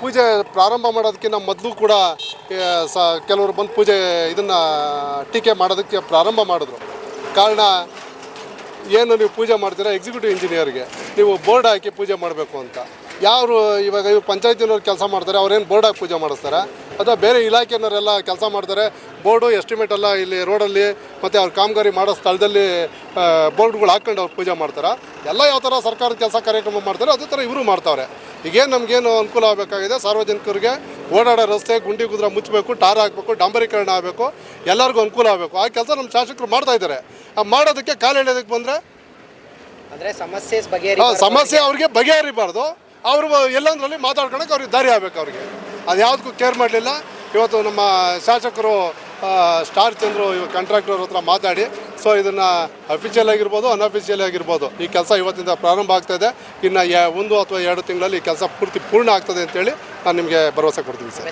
ಪೂಜೆ ಪ್ರಾರಂಭ ಮಾಡೋದಕ್ಕಿಂತ ಮೊದಲು ಕೂಡ ಸ, ಕೆಲವರು ಬಂದು ಪೂಜೆ ಇದನ್ನು ಟೀಕೆ ಮಾಡೋದಕ್ಕೆ ಪ್ರಾರಂಭ ಮಾಡಿದ್ರು. ಕಾರಣ, ಏನು ನೀವು ಪೂಜೆ ಮಾಡ್ತೀರಾ ಎಕ್ಸಿಕ್ಯೂಟಿವ್ ಇಂಜಿನಿಯರ್ಗೆ ನೀವು ಬೋರ್ಡ್ ಹಾಕಿ ಪೂಜೆ ಮಾಡಬೇಕು ಅಂತ. ಯಾರು ಇವಾಗ ಇವ್ರು ಪಂಚಾಯತಿನವ್ರು ಕೆಲಸ ಮಾಡ್ತಾರೆ ಅವ್ರೇನು ಬೋರ್ಡ್ ಹಾಕಿ ಪೂಜೆ ಮಾಡಿಸ್ತಾರೆ? ಅಥವಾ ಬೇರೆ ಇಲಾಖೆಯವರೆಲ್ಲ ಕೆಲಸ ಮಾಡ್ತಾರೆ ಬೋರ್ಡು ಎಸ್ಟಿಮೇಟ್ ಎಲ್ಲ ಇಲ್ಲಿ ರೋಡಲ್ಲಿ ಮತ್ತು ಅವ್ರು ಕಾಮಗಾರಿ ಮಾಡೋ ಸ್ಥಳದಲ್ಲಿ ಬೋರ್ಡ್ಗಳು ಹಾಕ್ಕೊಂಡು ಅವ್ರು ಪೂಜೆ ಮಾಡ್ತಾರೆ? ಎಲ್ಲ ಯಾವ ಥರ ಸರ್ಕಾರದ ಕೆಲಸ ಕಾರ್ಯಕ್ರಮ ಮಾಡ್ತಾರೆ ಅದೇ ಥರ ಇವರು ಮಾಡ್ತಾವ್ರೆ. ಈಗೇನು ನಮಗೇನು ಅನುಕೂಲ ಆಗಬೇಕಾಗಿದೆ? ಸಾರ್ವಜನಿಕರಿಗೆ ಓಡಾಡೋ ರಸ್ತೆ ಗುಂಡಿ ಕುದ್ರ ಮುಚ್ಚಬೇಕು ಟಾರ್ ಹಾಕಬೇಕು ಡಾಂಬರೀಕರಣ ಆಗಬೇಕು ಎಲ್ಲರಿಗೂ ಅನುಕೂಲ ಆಗಬೇಕು. ಆ ಕೆಲಸ ನಮ್ಮ ಶಾಸಕರು ಮಾಡ್ತಾ ಇದ್ದಾರೆ. ಆ ಮಾಡೋದಕ್ಕೆ ಕಾಲು ಎಳೆಯೋದಕ್ಕೆ ಬಂದರೆ? ಅಂದರೆ ಸಮಸ್ಯೆ ಬಗೆಹರಿ ಸಮಸ್ಯೆ ಅವ್ರಿಗೆ ಬಗೆಹರಿಬಾರ್ದು. ಅವರು ಎಲ್ಲಂದ್ರಲ್ಲಿ ಮಾತಾಡ್ಕೊಳಕ್ಕೆ ಅವ್ರಿಗೆ ದಾರಿ ಆಗಬೇಕು ಅವ್ರಿಗೆ. ಅದು ಯಾವುದಕ್ಕೂ ಕೇರ್ ಮಾಡಲಿಲ್ಲ. ಇವತ್ತು ನಮ್ಮ ಶಾಸಕರು ಸ್ಟಾರ್ ಚಂದ್ರು ಇವಾಗ ಕಾಂಟ್ರಾಕ್ಟರ್ ಹತ್ರ ಮಾತಾಡಿ ಸೊ ಇದನ್ನು ಅಫಿಷಿಯಲ್ ಆಗಿರ್ಬೋದು ಅನ್ಅಫಿಷಿಯಲ್ ಆಗಿರ್ಬೋದು. ಈ ಕೆಲಸ ಇವತ್ತಿಂದ ಪ್ರಾರಂಭ ಆಗ್ತಾ ಇದೆ. ಇನ್ನು ಒಂದು ಅಥವಾ ಎರಡು ತಿಂಗಳಲ್ಲಿ ಈ ಕೆಲಸ ಪೂರ್ತಿ ಪೂರ್ಣ ಆಗ್ತದೆ ಅಂತೇಳಿ ನಾನು ನಿಮಗೆ ಭರವಸೆ ಕೊಡ್ತೀನಿ ಸರ್.